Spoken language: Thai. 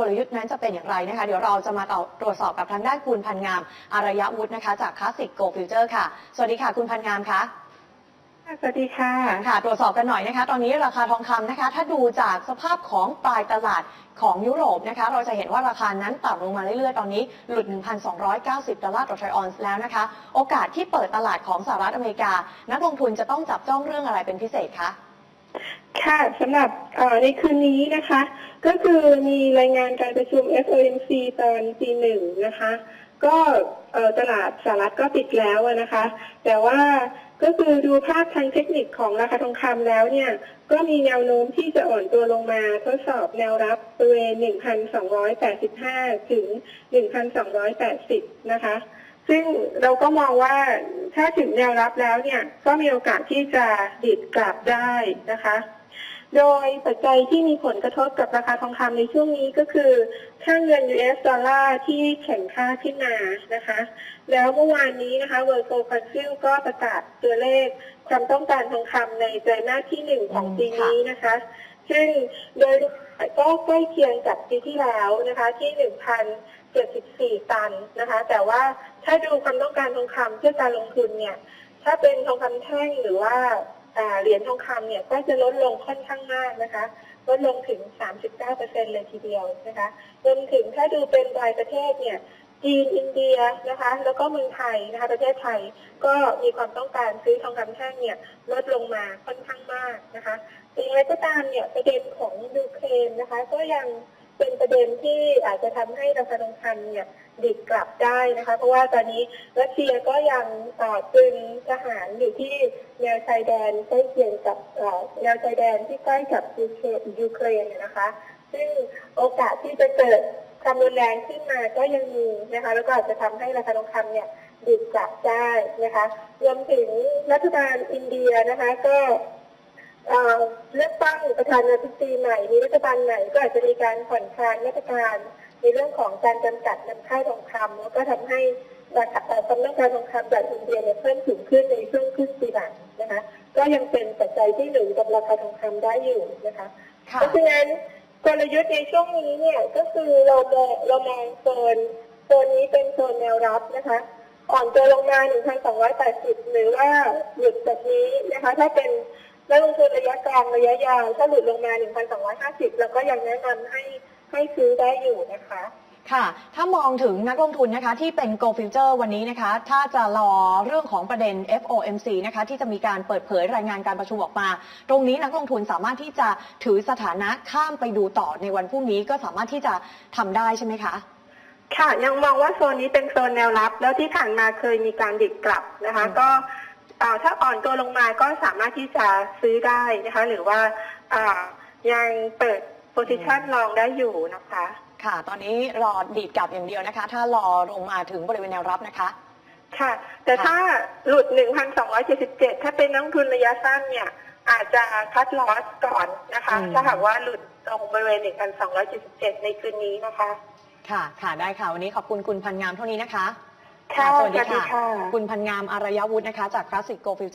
กลยุทธ์นั้นจะเป็นอย่างไรนะคะ เดี๋ยวเราจะมาต่อตรวจสอบกับทางด้านคุณพันงามอารยวุฒินะคะ จากคลาสสิกโกลฟิวเจอร์ค่ะ สวัสดีค่ะ คุณพันงามคะสวัสดีค่ะค่ะ ตรวจสอบกันหน่อยนะคะ ตอนนี้ราคาทองคำนะคะ ถ้าดูจากสภาพของปลายตลาดของยุโรปนะคะ เราจะเห็นว่าราคานั้นต่ำลงมาเรื่อยๆ ตอนนี้หลุด 1,290 ดอลลาร์ต่อทรอยออนซ์แล้วนะคะ โอกาสที่เปิดตลาดของสหรัฐอเมริกา นักลงทุนจะต้องจับจ้องเรื่องอะไรเป็นพิเศษคะ ค่ะสำหรับในคืนนี้นะคะ ก็คือมีรายงานการประชุม FOMC ตอนตีหนึ่งนะคะ ก็ตลาดสหรัฐก็ปิดแล้วนะคะ แต่ว่าก็คือดูภาพทางเทคนิคของราคาทองคำแล้วเนี่ย ก็มีแนวโน้มที่จะอ่อนตัวลงมาทดสอบแนวรับบริเวณ 1,285 ถึง 1,280 นะคะ ซึ่งเราก็มองว่าถ้าถึงแนวรับแล้วเนี่ยก็มีโอกาสที่จะดิดกลับได้นะคะ โดยปัจจัยที่มีผลกระทบกับราคาทองคำในช่วงนี้ก็คือค่าเงิน US ดอลลาร์ที่แข็งค่าขึ้นมานะคะ แล้วเมื่อวานนี้นะคะ World Gold Council ก็ประกาศตัวเลขความต้องการทองคำในไตรมาสที่หนึ่งของปีนี้นะคะ ซึ่งโดยก็ใกล้เคียงกับปีที่แล้วนะคะที่ 74 ตันนะคะ แต่ว่าถ้าดูความต้องการทองคำเพื่อการลงทุนเนี่ย ถ้าเป็นทองคำแท่งหรือว่าอ่าเหรียญทองคำเนี่ยก็จะลดลงค่อนข้างมากนะคะ ลดลงถึง 39%เลยทีเดียวนะคะรวมถึงถ้าดูเป็นรายประเทศเนี่ยจีนอินเดียนะคะ แล้วก็เมืองไทยนะคะ ประเทศไทยก็มีความต้องการซื้อทองคำแท่งเนี่ยลดลงมาค่อนข้างมากนะคะอย่างไรก็ตามเนี่ยประเด็นของยูเครนนะคะ ก็ยัง เป็นประเด็นที่อาจจะทำให้ราคาทองคำเนี่ยดิดกลับได้นะคะ เพราะว่าตอนนี้รัสเซียก็ยังเอ่อตึงทหารอยู่ที่แนวชายแดนใกล้เคียงกับแนวชายแดนที่ใกล้กับยูเครนนะคะ ซึ่งโอกาสที่จะเกิดความรุนแรงขึ้นมาก็ยังมีนะคะ แล้วก็อาจจะทำให้ราคาทองคำเนี่ยดิดกลับได้นะคะ รวมถึงรัฐบาลอินเดียนะคะ ก็ เอ่อเลือกตั้งประธานาธิบดีใหม่ มีรัฐบาลใหม่ก็อาจจะมีการผ่อนคลายมาตรการในเรื่องของการจำกัดนำเข้าทองคำแล้วก็ทำให้ราคาเอ่อความต้องการทองคำจากอินเดียเนี่ยเพิ่มสูงขึ้นในช่วงครึ่งปีหลังนะคะ ก็ยังเป็นปัจจัยที่หนุนกับราคาทองคำได้อยู่นะคะค่ะเพราะฉะนั้นกลยุทธ์ในช่วงนี้เนี่ยก็คือเรามองเรามองโซนโซนนี้เป็นโซนแนวรับนะคะอ่อนตัวลงมา 1,280 หรือว่าหยุดแบบนี้นะคะ ถ้าเป็น นักลงทุนระยะกลางระยะยาวถ้าหลุดลงมา 1,250เราก็ยังแนะนำให้ให้ซื้อได้อยู่นะคะค่ะ ถ้ามองถึงนักลงทุนนะคะที่เป็น Go Future วันนี้นะคะ ถ้าจะรอเรื่องของประเด็น FOMC นะคะที่จะมีการเปิดเผยรายงานการประชุมออกมา ตรงนี้นักลงทุนสามารถที่จะถือสถานะข้ามไปดูต่อในวันพรุ่งนี้ก็สามารถที่จะทำได้ใช่ไหมคะ ค่ะ ยังมองว่าโซนนี้เป็นโซนแนวรับ แล้วที่ผ่านมาเคยมีการดิดกลับนะคะอืมก็อ่า ถ้าอ่อนตัวลงมาก็สามารถที่จะซื้อได้นะคะ หรือว่าอ่ายังเปิดโพซิชันลองได้อยู่นะคะ ค่ะ ตอนนี้รอดีดกลับอย่างเดียวนะคะ ถ้ารอลงมาถึงบริเวณแนวรับนะคะ ค่ะ แต่ค่ะถ้าหลุด 1,277 ถ้าเป็นนักลงทุนระยะสั้นเนี่ย อาจจะคัดลอสก่อนนะคะ ถ้าหากว่าหลุดตรงบริเวณ 1,277 ในคืนนี้นะคะ ค่ะ ค่ะ ได้ค่ะ วันนี้ขอบคุณคุณพันงามเท่านี้นะคะ ค่ะสวัสดีสวัสดีค่ะค่ะ คุณพันงามอารยวุฒินะคะ จากคลาสสิกโกฟิ